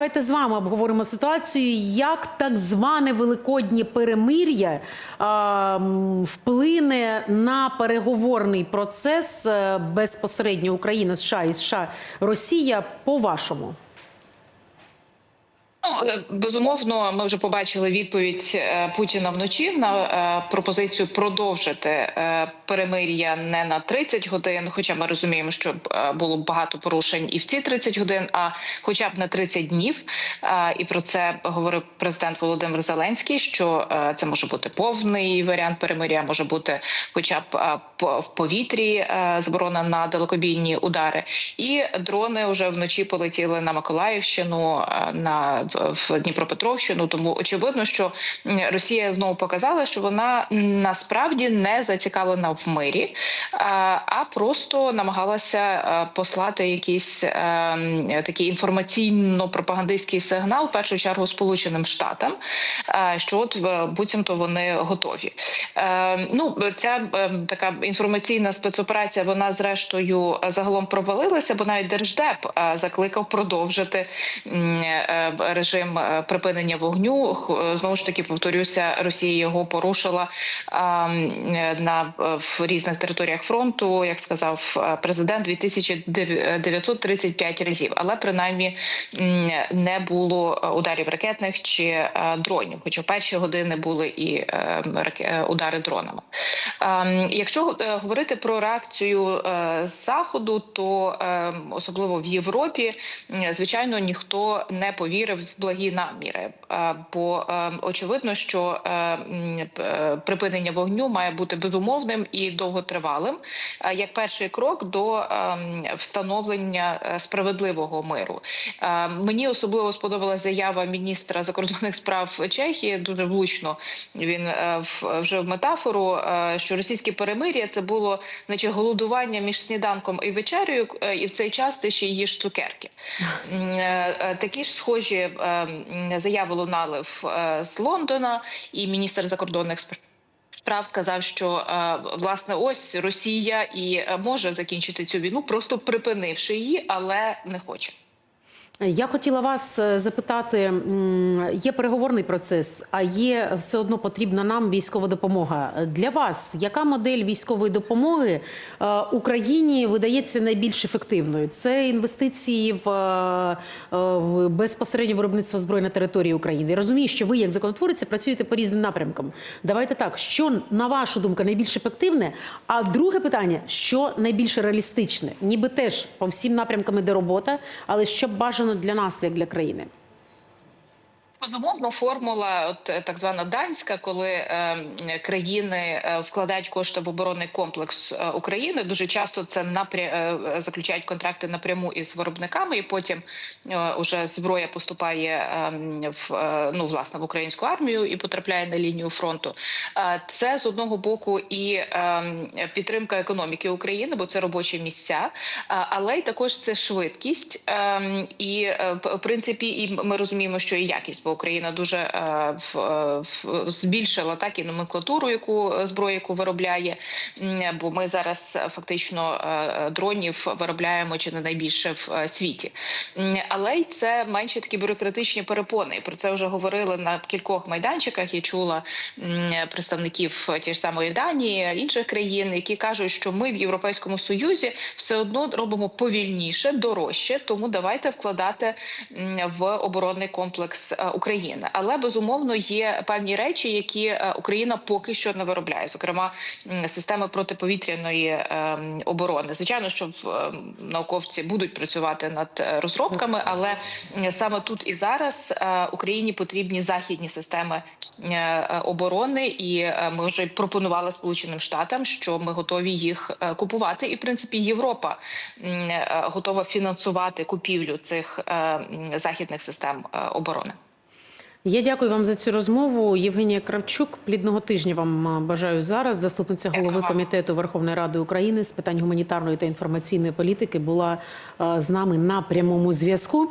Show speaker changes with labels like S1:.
S1: Давайте з вами обговоримо ситуацію, як так зване великоднє перемир'я вплине на переговорний процес е, безпосередньо Україна, США і США Росія. По вашому.
S2: Ну, е, безумовно, ми вже побачили відповідь е, Путіна вночі на е, пропозицію продовжити перемир'я не на 30 годин. Хоча ми розуміємо, що було багато порушень і в ці 30 годин, а хоча б на 30 днів. І про це говорив президент Володимир Зеленський. Що це може бути повний варіант перемир'я, може бути, хоча б в повітрі заборона на далекобійні удари. І дрони вже вночі полетіли на Миколаївщину, на в- Дніпропетровщину. Тому очевидно, що Росія знову показала, що вона насправді не зацікавлена в мирі, а, просто намагалася е, послати якийсь е, такий інформаційно-пропагандистський сигнал, в першу чергу Сполученим Штатам, е, що от буцімто вони готові. Ну ця така інформаційна спецоперація, вона зрештою загалом провалилася, бо навіть держдеп закликав продовжити м, е, режим е, припинення вогню. Знову ж таки повторюся, Росія його порушила е, на е, в різних територіях фронту, як сказав е, президент, 2935 разів, але принаймні не було е, ударів ракетних чи е, дронів. Хоча перші години були і е, е, удари дронами. Якщо е, говорити про реакцію е, заходу, то е, особливо в Європі, звичайно, ніхто не повірив благі наміри, Е, бо е, очевидно, що е, припинення вогню має бути безумовним і довготривалим, як перший крок до встановлення справедливого миру. Мені особливо сподобалася заява міністра закордонних справ Чехії. Дуже влучно він е, в- метафору, що російське перемир'я це було наче голодування між сніданком і вечерею, і в цей час ти ще їш цукерки. Такі ж схожі заяви лунали в, е, з Лондона, і міністр закордонних справ. Справ сказав, що е, власне ось Росія і е, може закінчити цю війну, просто припинивши її, але не хоче.
S1: Я хотіла вас е, запитати: є переговорний процес, а є все одно потрібна нам військова допомога. Для вас яка модель військової допомоги е, Україні видається найбільш ефективною? Це інвестиції в, е, в безпосередньо виробництво зброї на території України. Я розумію, що ви, як законотвориця, працюєте по різним напрямкам. Давайте так, що на вашу думку найбільш ефективне? А друге питання: що найбільш реалістичне? Ніби теж по всім напрямкам іде робота, але що бажано для нас, як для країни?
S2: Безумовно, формула, от е, так звана данська, коли е, країни вкладають кошти в оборонний комплекс е, України. Дуже часто це напря... е, заключають контракти напряму із виробниками, і потім е, уже зброя поступає е, в е, ну власне в українську армію і потрапляє на лінію фронту. Е, це з одного боку і е, підтримка економіки України, бо це робочі місця, е, але й також це швидкість е, і в принципі, і ми розуміємо, що і якість, бо Україна дуже е, в, е, в- збільшила так і номенклатуру, яку е, зброю, яку виробляє. Бо ми зараз е, фактично дронів виробляємо чи не найбільше в світі, але й це менші такі бюрократичні перепони. І Про це вже говорили на кількох майданчиках. Я чула представників ті ж самої Данії, інших країн, які кажуть, що ми в Європейському Союзі все одно робимо повільніше, дорожче. Тому давайте вкладати в оборонний комплекс е, України. Але безумовно є певні речі, які е, Україна поки що не виробляє, зокрема системи протиповітряної е, оборони. Звичайно, що в, е, науковці будуть працювати над е, розробками, але саме тут і зараз е, Україні потрібні західні системи оборони, і ми вже пропонували Сполученим Штатам, що ми готові їх купувати. І в принципі Європа готова фінансувати купівлю цих західних систем оборони.
S1: Я дякую вам за цю розмову. Євгенія Кравчук. Плідного тижня вам бажаю зараз. Заступниця голови
S2: Дякую.
S1: комітету Верховної Ради України з питань гуманітарної та інформаційної політики була з нами на прямому зв'язку.